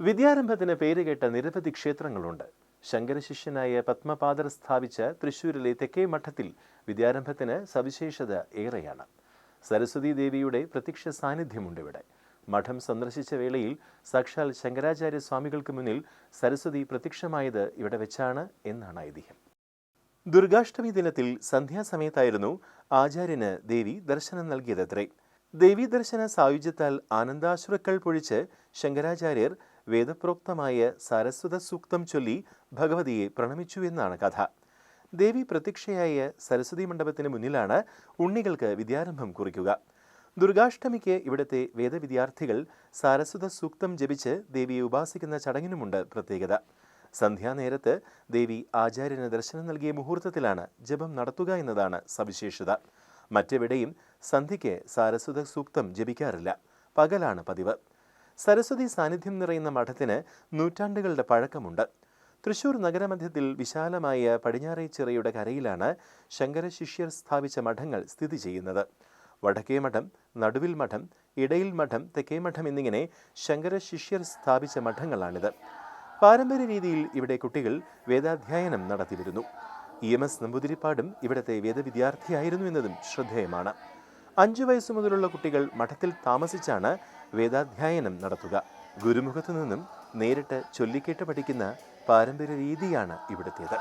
വിദ്യാരംഭത്തിന് പേരുകേട്ട നിരവധി ക്ഷേത്രങ്ങളുണ്ട്. ശങ്കരശിഷ്യനായ പത്മപാദർ സ്ഥാപിച്ച തൃശൂരിലെ തെക്കേ മഠത്തിൽ വിദ്യാരംഭത്തിന് സവിശേഷത ഏറെയാണ്. സരസ്വതി ദേവിയുടെ പ്രത്യക്ഷ സാന്നിധ്യമുണ്ട് ഇവിടെ. മഠം സന്ദർശിച്ച വേളയിൽ സാക്ഷാൽ ശങ്കരാചാര്യ സ്വാമികൾക്ക് മുന്നിൽ സരസ്വതി പ്രത്യക്ഷമായത് ഇവിടെ വെച്ചാണ് എന്നാണ് ഐതിഹ്യം. ദുർഗാഷ്ടമി ദിനത്തിൽ സന്ധ്യാസമയത്തായിരുന്നു ആചാര്യന് ദേവി ദർശനം നൽകിയതത്രേ. ദേവീദർശന സായുജ്യത്താൽ ആനന്ദാശ്രുക്കൾ പൊഴിച്ച് ശങ്കരാചാര്യർ വേദപ്രോക്തമായ സരസ്വത സൂക്തം ചൊല്ലി ഭഗവതിയെ പ്രണമിച്ചു എന്നാണ് കഥ. ദേവി പ്രത്യക്ഷയായ സരസ്വതി മണ്ഡപത്തിന് മുന്നിലാണ് ഉണ്ണികൾക്ക് വിദ്യാരംഭം കുറിക്കുക. ദുർഗാഷ്ടമിക്ക് ഇവിടുത്തെ വേദവിദ്യാർത്ഥികൾ സാരസ്വത സൂക്തം ജപിച്ച് ദേവിയെ ഉപാസിക്കുന്ന ചടങ്ങിനുമുണ്ട് പ്രത്യേകത. സന്ധ്യാനേരത്ത് ദേവി ആചാര്യന് ദർശനം നൽകിയ മുഹൂർത്തത്തിലാണ് ജപം നടത്തുക എന്നതാണ് സവിശേഷത. മറ്റെവിടെയും സന്ധ്യയ്ക്ക് സാരസ്വത സൂക്തം ജപിക്കാറില്ല. പകലാണ് പതിവ്. സരസ്വതി സാന്നിധ്യം നിറയുന്ന മഠത്തിന് നൂറ്റാണ്ടുകളുടെ പഴക്കമുണ്ട്. തൃശൂർ നഗരമധ്യത്തിൽ വിശാലമായ പടിഞ്ഞാറേച്ചിറയുടെ കരയിലാണ് ശങ്കരശിഷ്യർ സ്ഥാപിച്ച മഠങ്ങൾ സ്ഥിതി ചെയ്യുന്നത്. വടക്കേ മഠം നടുവിൽ മഠം ഇടയിൽ മഠം തെക്കേ മഠം എന്നിങ്ങനെ ശങ്കര ശിഷ്യർ സ്ഥാപിച്ച മഠങ്ങളാണിത്. പാരമ്പര്യ രീതിയിൽ ഇവിടെ കുട്ടികൾ വേദാധ്യയനം നടത്തിവരുന്നു. ഇ എം എസ് നമ്പൂതിരിപ്പാടും ഇവിടത്തെ വേദവിദ്യാർത്ഥിയായിരുന്നു എന്നതും ശ്രദ്ധേയമാണ്. അഞ്ചു വയസ്സു മുതലുള്ള കുട്ടികൾ മഠത്തിൽ താമസിച്ചാണ് വേദാധ്യായനം നടത്തുക. ഗുരുമുഖത്തു നിന്നും നേരിട്ട് ചൊല്ലിക്കേട്ട് പഠിക്കുന്ന പാരമ്പര്യ രീതിയാണ് ഇവിടുത്തേത്.